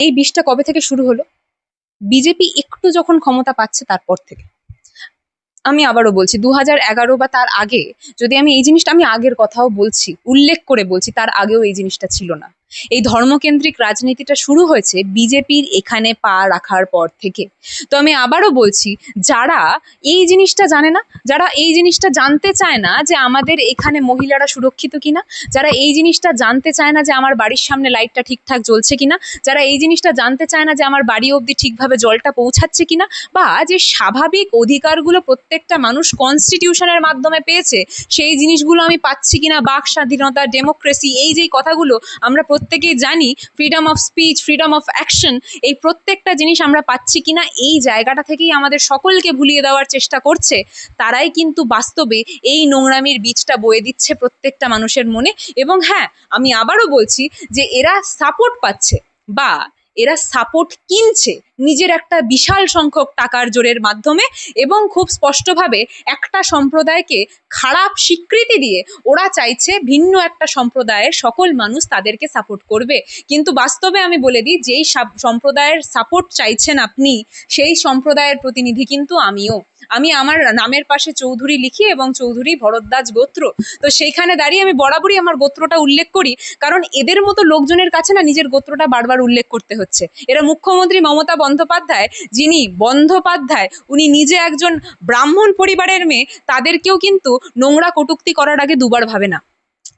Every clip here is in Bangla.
এই বিষটা কবে থেকে শুরু হলো? বিজেপি একটু যখন ক্ষমতা পাচ্ছে তারপর থেকে। আমি আবারও বলছি দু এগারো বা তার আগে যদি আমি এই জিনিসটা, আমি আগের কথাও বলছি, উল্লেখ করে বলছি, তার আগেও এই জিনিসটা ছিল না। এই ধর্মকেন্দ্রিক রাজনীতিটা শুরু হয়েছে বিজেপির এখানে পা রাখার পর থেকে। তো আমি আবারও বলছি, যারা এই জিনিসটা জানে না, যারা এই জিনিসটা জানতে চায় না যে আমাদের এখানে মহিলারা সুরক্ষিত কিনা, যারা এই জিনিসটা জানতে চায় না যে আমার বাড়ির সামনে লাইটটা ঠিকঠাক জ্বলছে কিনা, যারা এই জিনিসটা জানতে চায় না যে আমার বাড়ি অবধি ঠিকভাবে জলটা পৌঁছাচ্ছে কিনা, বা যে স্বাভাবিক অধিকারগুলো প্রত্যেকটা মানুষ কনস্টিটিউশনের মাধ্যমে পেয়েছে, সেই জিনিসগুলো আমি পাচ্ছি কিনা, বাক স্বাধীনতা ডেমোক্রেসি এই যেই কথাগুলো আমরা প্রত্যেকেই জানি freedom of speech freedom of action এই প্রত্যেকটা জিনিস আমরা পাচ্ছি কিনা, এই জায়গাটা থেকেই আমাদের সকলকে ভুলিয়ে দেওয়ার চেষ্টা করছে। তারাই কিন্তু বাস্তবে এই নোংরামির বীজটা বয়ে দিচ্ছে প্রত্যেকটা মানুষের মনে। এবং হ্যাঁ আমি আবারও বলছি যে এরা সাপোর্ট পাচ্ছে বা এরা সাপোর্ট কিনছে। নিজের একটা বিশাল সংখ্যক টাকার জোরের মাধ্যমে এবং খুব স্পষ্টভাবে একটা সম্প্রদায়কে খারাপ স্বীকৃতি দিয়ে ওরা চাইছে ভিন্ন একটা সম্প্রদায়ের সকল মানুষ তাদেরকে সাপোর্ট করবে। কিন্তু বাস্তবে আমি বলে দিই, যেই সম্প্রদায়ের সাপোর্ট চাইছেন আপনি, সেই সম্প্রদায়ের প্রতিনিধি কিন্তু আমিও। আমি আমার নামের পাশে চৌধুরী লিখি এবং চৌধুরী ভরদ্বাজ গোত্র। তো সেইখানে দাঁড়িয়ে আমি বরাবরই আমার গোত্রটা উল্লেখ করি, কারণ এদের মতো লোকজনের কাছে না নিজের গোত্রটা বারবার উল্লেখ করতে হচ্ছে। এরা মুখ্যমন্ত্রী মমতা বন্দ্যোপাধ্যায়, যিনি বন্দ্যোপাধ্যায়, উনি নিজে একজন ব্রাহ্মণ পরিবারের মেয়ে, তাদেরকেও কিন্তু নোংরা কটুক্তি করার আগে দুবার ভাবে না।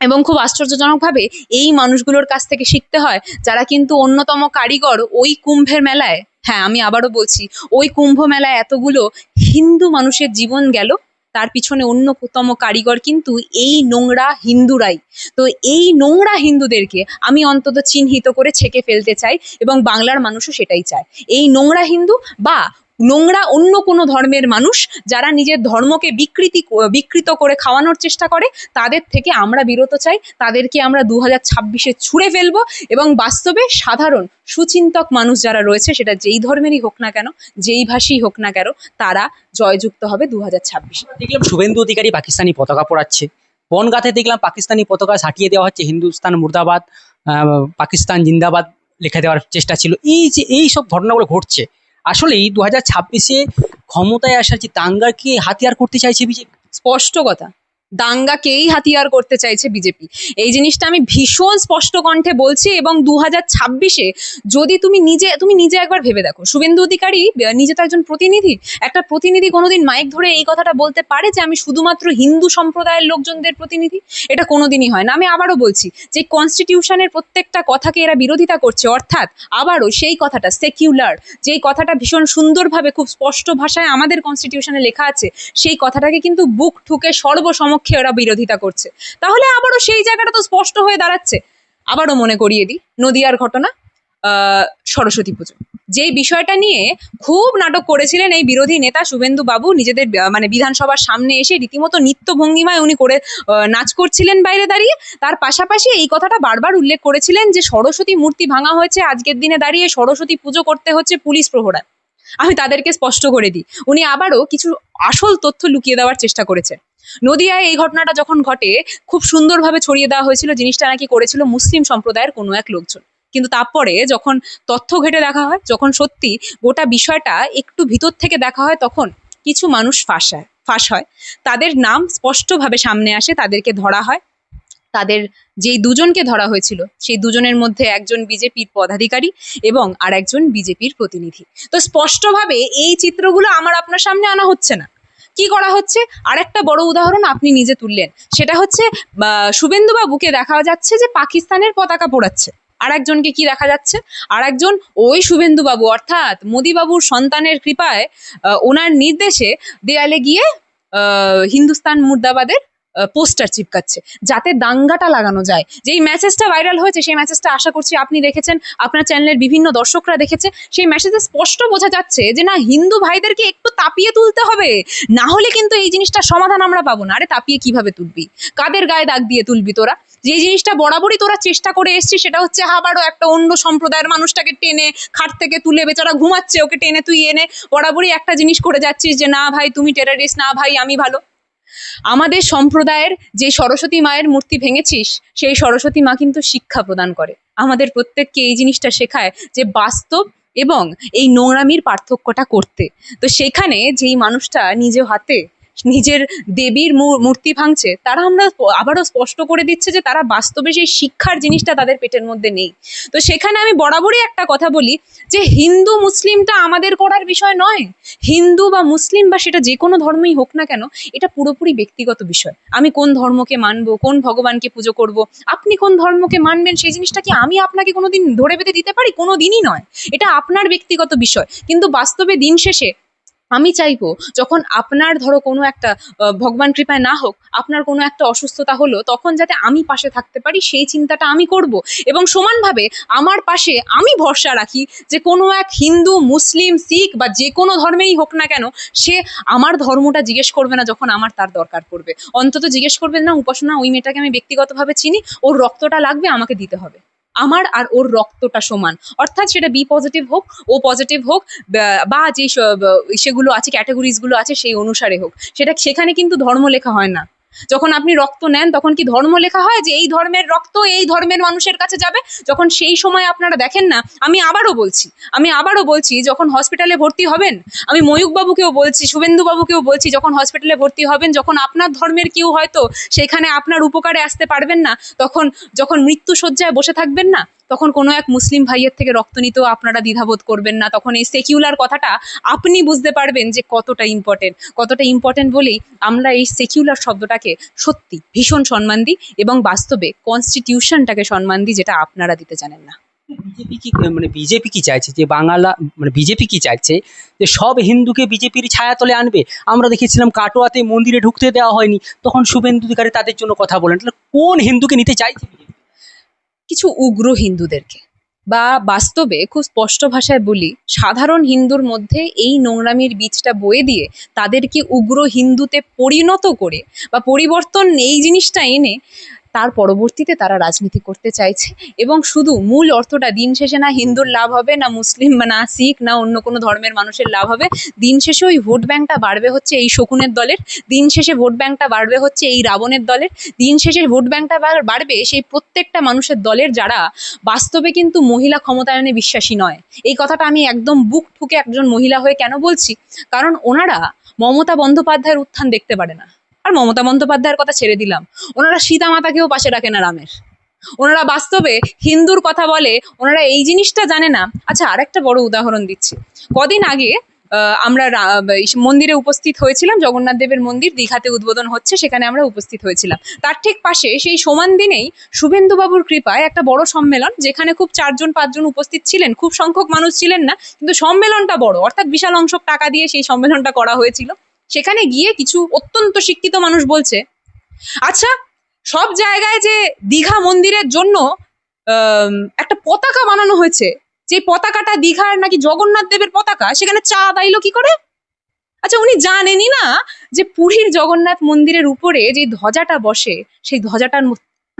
এবং খুব আশ্চর্যজনকভাবে এই মানুষগুলোর কাছ থেকে শিখতে হয়, যারা কিন্তু অন্যতম কারিগর ওই কুম্ভের মেলায় হ্যাঁ আমি আবারও বলছি, ওই কুম্ভ মেলায় এতগুলো হিন্দু মানুষের জীবন গেল তার পিছনে অন্যতম কারিগর কিন্তু এই নোংরা হিন্দুরাই। তো এই নোংরা হিন্দুদেরকে আমি অন্তত চিহ্নিত করে ছেঁকে ফেলতে চাই এবং বাংলার মানুষও সেটাই চায়। এই নোংরা হিন্দু বা নোংরা অন্য কোনো ধর্মের মানুষ যারা নিজের ধর্মকে বিকৃতি বিকৃত করে খাওয়ানোর চেষ্টা করে, তাদের থেকে আমরা বিরত চাই, তাদেরকে আমরা দু হাজার ছাব্বিশে ছুঁড়ে ফেলব এবং বাস্তবে সাধারণ সুচিন্তক মানুষ যারা রয়েছে, সেটা যেই ধর্মেরই হোক না কেন, যেই ভাষী হোক না কেন, তারা জয়যুক্ত হবে দু হাজার ছাব্বিশে। দেখলাম শুভেন্দু অধিকারী পাকিস্তানি পতাকা পড়াচ্ছে। বনগাঁতে দেখলাম পাকিস্তানি পতাকা সাটিয়ে দেওয়া হচ্ছে, হিন্দুস্তান, মুর্দাবাদ পাকিস্তান, জিন্দাবাদ লিখে দেওয়ার চেষ্টা ছিল। এই যে, এই সব ঘটনাগুলো ঘটছে আসলেই দু হাজার ছাব্বিশে ক্ষমতায় আসার যে দাঙ্গার কি হাতিয়ার করতে চাইছে বিজেপি, স্পষ্ট কথা। দাঙ্গাকেই হাতিয়ার করতে চাইছে বিজেপি। এই জিনিসটা আমি ভীষণ স্পষ্ট কণ্ঠে বলছি এবং দু হাজার ছাব্বিশে যদি তুমি নিজে তুমি নিজে একবার ভেবে দেখো। শুভেন্দু অধিকারী, নিজে তো একজন প্রতিনিধি, একটা প্রতিনিধি কোনোদিন মাইক ধরে এই কথাটা বলতে পারে যে আমি শুধুমাত্র হিন্দু সম্প্রদায়ের লোকজনদের প্রতিনিধি? এটা কোনোদিনই হয় না। আমি আবারও বলছি যে কনস্টিটিউশনের প্রত্যেকটা কথাকে এরা বিরোধিতা করছে, অর্থাৎ আবারও সেই কথাটা সেকিউলার যেই কথাটা ভীষণ সুন্দরভাবে, খুব স্পষ্ট ভাষায় আমাদের কনস্টিটিউশনে লেখা আছে, সেই কথাটাকে কিন্তু বুক ঠুকে সর্বসমক্ষে ওরা বিরোধিতা করছে। তাহলে আবারও সেই জায়গাটা তো স্পষ্ট হয়ে দাঁড়াচ্ছে। আবারও মনে করিয়ে দিই, নদিয়ার ঘটনা সরস্বতী পুজো। যেই বিষয়টা নিয়ে খুব নাটক করেছিলেন এই বিরোধী নেতা শুভেন্দু বাবু, নিজেদের মানে বিধানসভার সামনে এসে রীতিমতো নিত্য ভঙ্গিমায় উনি করে নাচ করছিলেন বাইরে দাঁড়িয়ে। তার পাশাপাশি এই কথাটা বারবার উল্লেখ করেছিলেন যে সরস্বতী মূর্তি ভাঙা হয়েছে, আজকের দিনে দাঁড়িয়ে সরস্বতী পুজো করতে হচ্ছে পুলিশ প্রহরায়। আমি তাদেরকে স্পষ্ট করে দিই। উনি আবারও কিছু আসল তথ্য লুকিয়ে দেওয়ার চেষ্টা করেছেন। নদিয়ায় এই ঘটনাটা যখন ঘটে, খুব সুন্দরভাবে ছড়িয়ে দেওয়া হয়েছিল, জিনিসটা নাকি করেছিল মুসলিম সম্প্রদায়ের কোনো এক লোকজন। কিন্তু তারপরে যখন তথ্য ঘেটে দেখা হয়, যখন সত্যি গোটা বিষয়টা একটু ভিতর থেকে দেখা হয়, তখন কিছু মানুষ ফাঁস হয় ফাঁস হয়। তাদের নাম স্পষ্টভাবে সামনে আসে, তাদেরকে ধরা হয়। তাদের যেই দুজনকে ধরা হয়েছিল, সেই দুজনের মধ্যে একজন বিজেপির পদাধিকারী এবং আর একজন বিজেপির প্রতিনিধি। তো স্পষ্টভাবে এই চিত্রগুলো আমার আপনার সামনে আনা হচ্ছে না। কি করা হচ্ছে? আরেকটা বড় উদাহরণ আপনি নিজে তুললেন। সেটা হচ্ছে শুভেন্দুবাবুকে দেখা যাচ্ছে যে পাকিস্তানের পতাকা পোড়াচ্ছে। আর একজনকে কি দেখা যাচ্ছে? আর একজন ওই শুভেন্দুবাবু, অর্থাৎ মোদিবাবুর সন্তানের কৃপায় ওনার নির্দেশে দেয়ালে গিয়ে হিন্দুস্তান মুর্দাবাদের পোস্টার চিপকাচ্ছে, যাতে দাঙ্গাটা লাগানো যায়। যেই ম্যাসেজটা ভাইরাল হয়েছে, সেই ম্যাসেজটা আশা করছি আপনি দেখেছেন, আপনার চ্যানেলের বিভিন্ন দর্শকরা দেখেছে। সেই মেসেজে স্পষ্ট বোঝা যাচ্ছে যে, না, হিন্দু ভাইদেরকে একটু তাপিয়ে তুলতে হবে। না হলে কিন্তু এই জিনিসটার সমাধান আমরা পাবো না। আরে, তাপিয়ে কীভাবে তুলবি? কাদের গায়ে দাগ দিয়ে তুলবি তোরা? যে জিনিসটা বরাবরই তোরা চেষ্টা করে এসছিস, সেটা হচ্ছে আবারও একটা অন্য সম্প্রদায়ের মানুষটাকে টেনে, খাট থেকে তুলে বেচারা ঘুমাচ্ছে, ওকে টেনে তুই এনে। বরাবরই একটা জিনিস করে যাচ্ছিস যে, না ভাই, তুমি টেরারিস্ট না ভাই, আমি ভালো। আমাদের সম্প্রদায়ের যে সরস্বতী মায়ের মূর্তি ভেঙেছিস, সেই সরস্বতী মা কিন্তু শিক্ষা প্রদান করে। আমাদের প্রত্যেককে এই জিনিসটা শেখায় যে বাস্তব এবং এই নোংরামির পার্থক্যটা করতে। তো সেখানে যেই মানুষটা নিজে হাতে নিজের দেবীর মূর্তি ভাঙছে, তারা আমরা আবারও স্পষ্ট করে দিচ্ছে যে তারা বাস্তবে সেই শিক্ষার জিনিসটা তাদের পেটের মধ্যে নেই। তো সেখানে আমি বরাবরই একটা কথা বলি যে হিন্দু মুসলিমটা আমাদের করার বিষয় নয়। হিন্দু বা মুসলিম বা সেটা যে কোনো ধর্মই হোক না কেন, এটা পুরোপুরি ব্যক্তিগত বিষয়। আমি কোন ধর্মকে মানব, কোন ভগবানকে পুজো করব, আপনি কোন ধর্মকে মানবেন, সেই জিনিসটা কি আমি আপনাকে কোনোদিন ধরে বেঁধে দিতে পারি? কোনো দিনই নয়। এটা আপনার ব্যক্তিগত বিষয়। কিন্তু বাস্তবে দিন শেষে আমি চাইব যখন আপনার ধরো কোনো একটা ভগবান কৃপায় না হোক, আপনার কোনো একটা অসুস্থতা হলো, তখন যাতে আমি পাশে থাকতে পারি, সেই চিন্তাটা আমি করব। এবং সমানভাবে আমার পাশে আমি ভরসা রাখি যে কোনো এক হিন্দু, মুসলিম, শিখ বা যে কোনো ধর্মেই হোক না কেন, সে আমার ধর্মটা জিজ্ঞেস করবে না যখন আমার তার দরকার পড়বে। অন্তত জিজ্ঞেস করবে না, উপাসনা, ওই মেয়েটাকে আমি ব্যক্তিগতভাবে চিনি, ওর রক্তটা লাগবে, আমাকে দিতে হবে। আমার আর ওর রক্তটা সমান। অর্থাৎ সেটা বি পজিটিভ হোক ও পজিটিভ হোক, বা- যে সেগুলো আছে ক্যাটাগরিজগুলো আছে, সেই অনুসারে হোক। সেটা, সেখানে কিন্তু ধর্ম লেখা হয় না। যখন আপনি রক্ত নেন, তখন কি ধর্ম লেখা হয় যে এই ধর্মের রক্ত এই ধর্মের মানুষের কাছে যাবে? যখন সেই সময় আপনারা দেখেন না, আমি আবারও বলছি, আমি আবারও বলছি, যখন হসপিটালে ভর্তি হবেন, আমি ময়ূকবাবুকেও বলছি, শুভেন্দুবাবুকেও বলছি, যখন হসপিটালে ভর্তি হবেন, যখন আপনার ধর্মের কেউ হয়তো সেখানে আপনার উপকারে আসতে পারবেন না, তখন, যখন মৃত্যু শয্যায় বসে থাকবেন না তখন কোনো এক মুসলিম ভাইয়ের থেকে রক্ত নিতেও আপনারা দ্বিধাবোধ করবেন না। তখন এই সেকিউলার কথাটা আপনি বুঝতে পারবেন যে কতটা ইম্পর্টেন্ট কতটা ইম্পর্টেন্ট বলেই আমরা এই সেকিউলার শব্দটাকে সত্যি ভীষণ সম্মান দিই এবং বাস্তবে কনস্টিটিউশনটাকে সম্মান দিই যেটা আপনারা দিতে জানেন না। বিজেপি কি মানে বিজেপি কি চাইছে? যে বাংলা মানে বিজেপি কি চাইছে? যে সব হিন্দুকে বিজেপির ছায়াতলে আনবে। আমরা দেখেছিলাম কাটোয়াতে মন্দিরে ঢুকতে দেওয়া হয়নি। তখন শুভেন্দু অধিকারী তাদের জন্য কথা বলেন। তাহলে কোন হিন্দুকে নিতে চাইছে? কিছু উগ্র হিন্দুদেরকে। বা বাস্তবে খুব স্পষ্ট ভাষায় বলি, সাধারণ হিন্দুর মধ্যে এই নোংরামির বীজটা বয়ে দিয়ে তাদেরকে উগ্র হিন্দুতে পরিণত করে বা পরিবর্তন এই জিনিসটা এনে তার পরবর্তীতে তারা রাজনীতি করতে চাইছে। এবং শুধু মূল অর্থটা দিন শেষে না হিন্দুর লাভ হবে, না মুসলিম, না শিখ, না অন্য কোনো ধর্মের মানুষের লাভ হবে। দিন শেষে ওই ভোট ব্যাংকটা বাড়বে হচ্ছে এই শকুনের দলের। দিন শেষে ভোট ব্যাংকটা বাড়বে হচ্ছে এই রাবণের দলের। দিন শেষে ভোট ব্যাংকটা বাড়বে সেই প্রত্যেকটা মানুষের দলের যারা বাস্তবে কিন্তু মহিলা ক্ষমতায়নে বিশ্বাসী নয়। এই কথাটা আমি একদম বুক ঠুকে একজন মহিলা হয়ে কেন বলছি? কারণ ওনারা মমতা বন্দ্যোপাধ্যায়ের উত্থান দেখতে পারে না। আর মমতা বন্দ্যোপাধ্যায়ের কথা ছেড়ে দিলাম। ওনারা সীতা মাতাকেও পাশে রাখে না রামের। ওনারা বাস্তবে হিন্দুর কথা বলে, ওনারা এই জিনিসটা জানে না। আচ্ছা আরেকটা বড় উদাহরণ দিচ্ছি। কদিন আগে আমরা মন্দিরে উপস্থিত হয়েছিলাম, জগন্নাথ দেবের মন্দির, দীঘাতে উদ্বোধন হচ্ছে, সেখানে আমরা উপস্থিত হয়েছিলাম। তার ঠিক পাশে, সেই সমান দিনেই শুভেন্দুবাবুর কৃপায় একটা বড় সম্মেলন, যেখানে খুব চারজন, পাঁচজন উপস্থিত ছিলেন। খুব সংখ্যক মানুষ ছিলেন না, কিন্তু সম্মেলনটা বড়। অর্থাৎ বিশাল অংশ টাকা দিয়ে সেই সম্মেলনটা করা হয়েছিল। সেখানে গিয়ে কিছু অত্যন্ত শিক্ষিত মানুষ বলছে আচ্ছা সব জায়গায় যে দীঘা মন্দিরের জন্য একটা পতাকা বানানো হয়েছে, যে পতাকাটা দীঘার নাকি জগন্নাথ দেবের পতাকা, সেখানে চা দাইলো কি করে? আচ্ছা উনি জানেনই না যে পুরীর জগন্নাথ মন্দিরের উপরে যে ধ্বজাটা বসে, সেই ধ্বজাটার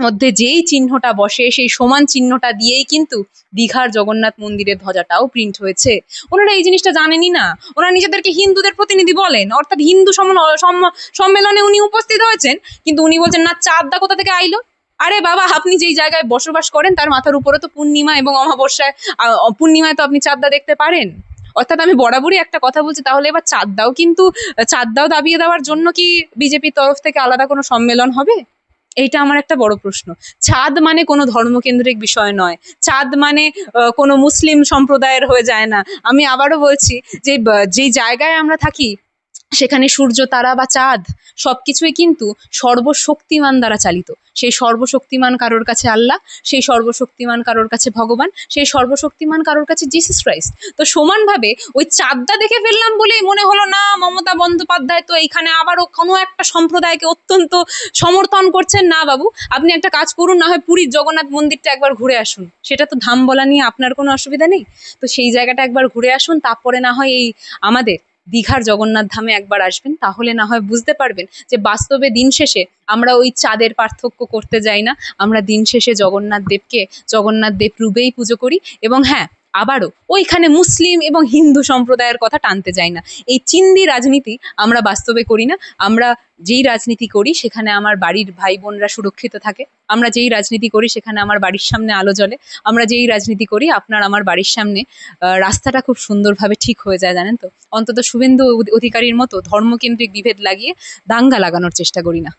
মধ্যে যেই চিহ্নটা বসে, সেই সমান চিহ্নটা দিয়েই কিন্তু দীঘার জগন্নাথ মন্দিরের ধ্বজাটাও প্রিন্ট হয়েছে। ওনারা এই জিনিসটা জানেনই না। ওনারা নিজেদেরকে হিন্দুদের প্রতিনিধি বলেন। অর্থাৎ হিন্দু সম- সম- সম্মেলনে উনি উপস্থিত হয়েছেন, কিন্তু উনি বলছেন, না চাঁদটা কোথা থেকে আইলো? আরে বাবা, আপনি যেই জায়গায় বসবাস করেন, তার মাথার উপরে তো পূর্ণিমা এবং অমাবস্যায় পূর্ণিমায় তো আপনি চাঁদটা দেখতে পারেন। অর্থাৎ আমি বরাবরই একটা কথা বলছি, তাহলে এবার চাঁদদাও কিন্তু, চাঁদদাও দাবিয়ে দেওয়ার জন্য কি বিজেপির তরফ থেকে আলাদা কোনো সম্মেলন হবে? এইটা আমার একটা বড় প্রশ্ন। চাঁদ মানে কোনো ধর্মকেন্দ্রিক বিষয় নয়। চাঁদ মানে কোনো মুসলিম সম্প্রদায়ের হয়ে যায় না। আমি আবারও বলছি যে যেই জায়গায় আমরা থাকি, সেখানে সূর্য, তারা বা চাঁদ, সবকিছুই কিন্তু সর্বশক্তিমান দ্বারা চালিত। সেই সর্বশক্তিমান কারোর কাছে আল্লাহ, সেই সর্বশক্তিমান কারোর কাছে ভগবান, সেই সর্বশক্তিমান কারোর কাছে জিসাস ক্রাইস্ট তো সমানভাবে ওই চাঁদটা দেখে ফেললাম বলেই মনে হলো, না, মমতা বন্দ্যোপাধ্যায় তো এখানে আবারও কোনো একটা সম্প্রদায়কে অত্যন্ত সমর্থন করছেন। না বাবু, আপনি একটা কাজ করুন, না হয় পুরীর জগন্নাথ মন্দিরটা একবার ঘুরে আসুন। সেটা তো ধাম বলা নিয়ে আপনার কোনো অসুবিধা নেই। তো সেই জায়গাটা একবার ঘুরে আসুন, তারপরে না হয় এই আমাদের দীঘার জগন্নাথ ধামে একবার আসবেন, তাহলে না হয় বুঝতে পারবেন যে বাস্তবে দিন শেষে আমরা ওই চাঁদের পার্থক্য করতে যাই না। আমরা দিন শেষে জগন্নাথ দেবকে, জগন্নাথ দেব রূপেই পুজো করি এবং হ্যাঁ আবারও ওইখানে মুসলিম এবং হিন্দু সম্প্রদায়ের কথা টানতে যাই না। এই চিন্দি রাজনীতি আমরা বাস্তবে করি না। আমরা যেই রাজনীতি করি, সেখানে আমার বাড়ির ভাই বোনরা সুরক্ষিত থাকে। আমরা যেই রাজনীতি করি, সেখানে আমার বাড়ির সামনে আলো জ্বলে। আমরা যেই রাজনীতি করি, আপনার আমার বাড়ির সামনে রাস্তাটা খুব সুন্দরভাবে ঠিক হয়ে যায়, জানেন তো? অন্তত শুভেন্দু অধিকারীর মতো ধর্মকেন্দ্রিক বিভেদ লাগিয়ে দাঙ্গা লাগানোর চেষ্টা করি না।